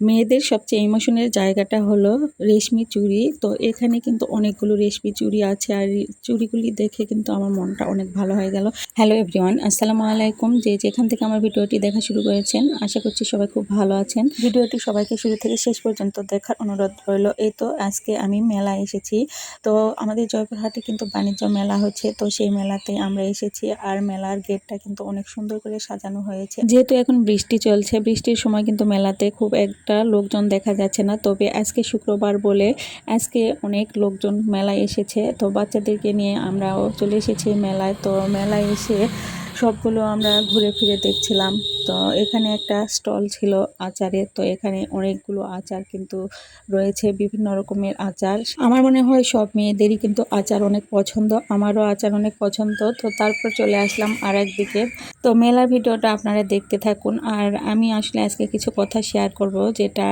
মেয়েদের সবচেয়ে ইমোশনের জায়গাটা হলো রেশমি চুড়ি। তো এখানে কিন্তু অনেকগুলো রেশমি চুড়ি আছে আর চুড়িগুলি দেখে কিন্তু আমার মনটা অনেক ভালো হয়ে গেল। হ্যালো এভরিওয়ান আসসালামু আলাইকুম। যে যেখান থেকে আমার ভিডিওটি দেখা শুরু করেছেন, আশা করছি সবাই খুব ভালো আছেন। ভিডিওটি সবাইকে শুরু থেকে শেষ পর্যন্ত দেখার অনুরোধ রইল। এই তো আজকে আমি মেলা এসেছি। তো আমাদের জয়পুরহাটে কিন্তু বাণিজ্য মেলা হচ্ছে। তো সেই মেলাতে আমরা এসেছি আর মেলার গেটটা কিন্তু অনেক সুন্দর করে সাজানো হয়েছে। যেহেতু এখন বৃষ্টি চলছে, বৃষ্টির সময় কিন্তু মেলাতে খুব একটা লোকজন দেখা যাচ্ছে না। তবে আজকে শুক্রবার বলে আজকে অনেক লোকজন মেলায় এসেছে। তো বাচ্চাদেরকে নিয়ে আমরাও চলে এসেছি মেলায়। তো মেলায় এসে সবগুলো আমরা ঘুরে ফিরে দেখছিলাম। তো এখানে একটা স্টল ছিল আচারের। তো এখানে অনেকগুলো আচার কিন্তু রয়েছে, বিভিন্ন রকমের আচার। আমার মনে হয় সব মেয়েদেরই কিন্তু আচার অনেক পছন্দ, আমারও আচার অনেক পছন্দ। তো তারপর চলে আসলাম আর একদিকে তো মেলার ভিডিওটা আপনারা দেখতে থাকুন। আর আমি আসলে আজকে কিছু কথা শেয়ার করব যেটা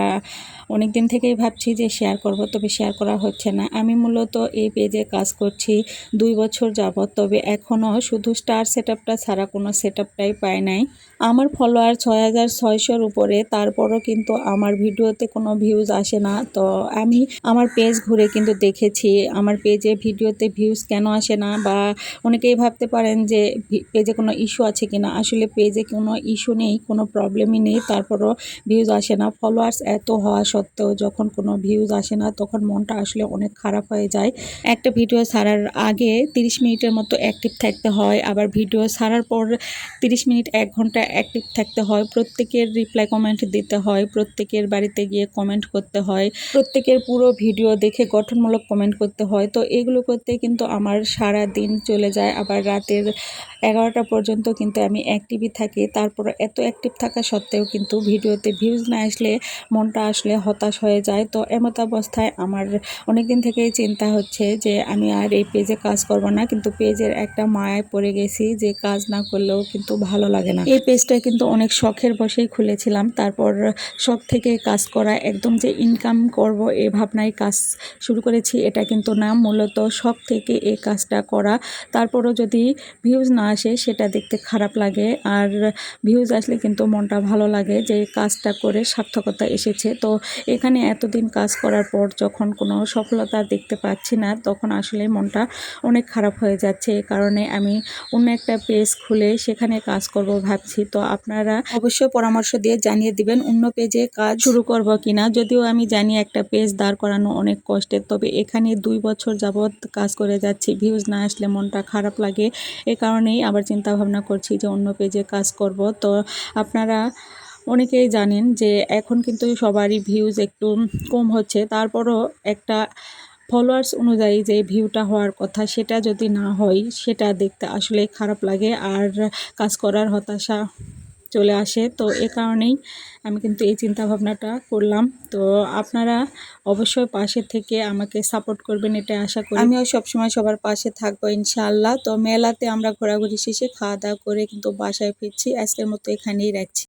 অনেক দিন থেকেই ভাবছি যে শেয়ার করব, তবে শেয়ার করা হচ্ছে না। আমি মূলত এই পেজে কাজ করছি দুই বছর যাবত তবে এখনও শুধু স্টার সেট ছাড়া কোনো সেট আপটাই পাই নাই। আমার ফলোয়ার ছয় হাজার ছয়শোর উপরে, তারপরও কিন্তু আমার ভিডিওতে কোনো ভিউজ আসে না। তো আমি আমার পেজ ঘুরে কিন্তু দেখেছি, আমার পেজে ভিডিওতে ভিউজ কেন আসে না বা অনেকেই ভাবতে পারেন যে পেজে কোনো ইস্যু আছে কিনা। আসলে পেজে কোনো ইস্যু নেই, কোনো প্রবলেমই নেই, তারপরও ভিউজ আসে না। ফলোয়ার্স এত হওয়া সত্ত্বেও যখন কোনো ভিউজ আসে না, তখন মনটা আসলে অনেক খারাপ হয়ে যায়। একটা ভিডিও ছাড়ার আগে 30 মিনিটের মতো অ্যাক্টিভ থাকতে হয়, আবার ভিডিও ছাড়ার পর 30 মিনিট, এক ঘণ্টা অ্যাক্টিভ থাকতে হয়, প্রত্যেকের রিপ্লাই কমেন্ট দিতে হয়, প্রত্যেকের বাড়িতে গিয়ে কমেন্ট করতে হয়, প্রত্যেকের পুরো ভিডিও দেখে গঠনমূলক কমেন্ট করতে হয়। তো এগুলো করতে কিন্তু আমার সারা দিন চলে যায়। আবার রাতের এগারোটা পর্যন্ত কিন্তু আমি অ্যাক্টিভই থাকি। তারপর এত অ্যাক্টিভ থাকা সত্ত্বেও কিন্তু ভিডিওতে ভিউজ না আসলে মনটা আসলে হতাশ হয়ে যায়। তো এমত অবস্থায় আমার অনেক দিন থেকেই চিন্তা হচ্ছে যে আমি আর এই পেজে কাজ করব না। কিন্তু পেজের একটা মায়ায় পড়ে গেছি যে কাজ না করলেও কিন্তু ভালো লাগে না। এই পেজটা কিন্তু অনেক শখের বসেই খুলেছিলাম। তারপর শখ থেকে কাজ করা, একদম যে ইনকাম করব এ ভাবনায় কাজ শুরু করেছি, এটা কিন্তু না। মূলত শখ থেকে এই কাজটা করা। তারপরও যদি ভিউজ না আসে, সেটা দেখতে খারাপ লাগে। আর ভিউজ আসলে কিন্তু মনটা ভালো লাগে যে কাজটা করে সার্থকতা এসেছে। তো এখানে এতদিন কাজ করার পর যখন কোনো সফলতা দেখতে পাচ্ছি না, তখন আসলে মনটা অনেক খারাপ হয়ে যাচ্ছে। এ কারণে আমি অন্য একটা পেজ খুলে সেখানে কাজ করব ভাবছি। তো আপনারা অবশ্যই পরামর্শ দিয়ে জানিয়ে দিবেন অন্য পেজে কাজ শুরু করব কিনা। যদিও আমি জানি একটা পেজ দাঁড় করানো অনেক কষ্টের, তবে এখানে দুই বছর যাবৎ কাজ করে যাচ্ছি। ভিউজ না আসলে মনটা খারাপ লাগে। এ কারণেই আবার চিন্তা ভাবনা করছি যে অন্য পেজে কাজ করব। তো আপনারা অনেকেই জানেন যে এখন কিন্তু সবারই ভিউজ একটু কম হচ্ছে। তারপরও একটা ফলোয়ার্স অনুযায়ী যে ভিউটা হওয়ার কথা, সেটা যদি না হয়, সেটা দেখতে আসলে খারাপ লাগে। আর কাজ করার হতাশা চলে আসে। তো এ কারণেই আমি কিন্তু এই চিন্তা ভাবনাটা করলাম। তো আপনারা অবশ্যই পাশে থেকে আমাকে সাপোর্ট করবেন, এটা আশা করি। আমিও সবসময় সবার পাশে থাকব ইনশাআল্লাহ। তো মেলাতে আমরা ঘোরাঘুরি শেষে খাওয়া দাওয়া করে কিন্তু বাসায় ফিরছি। আজকের মতো এখানেই রাখছি।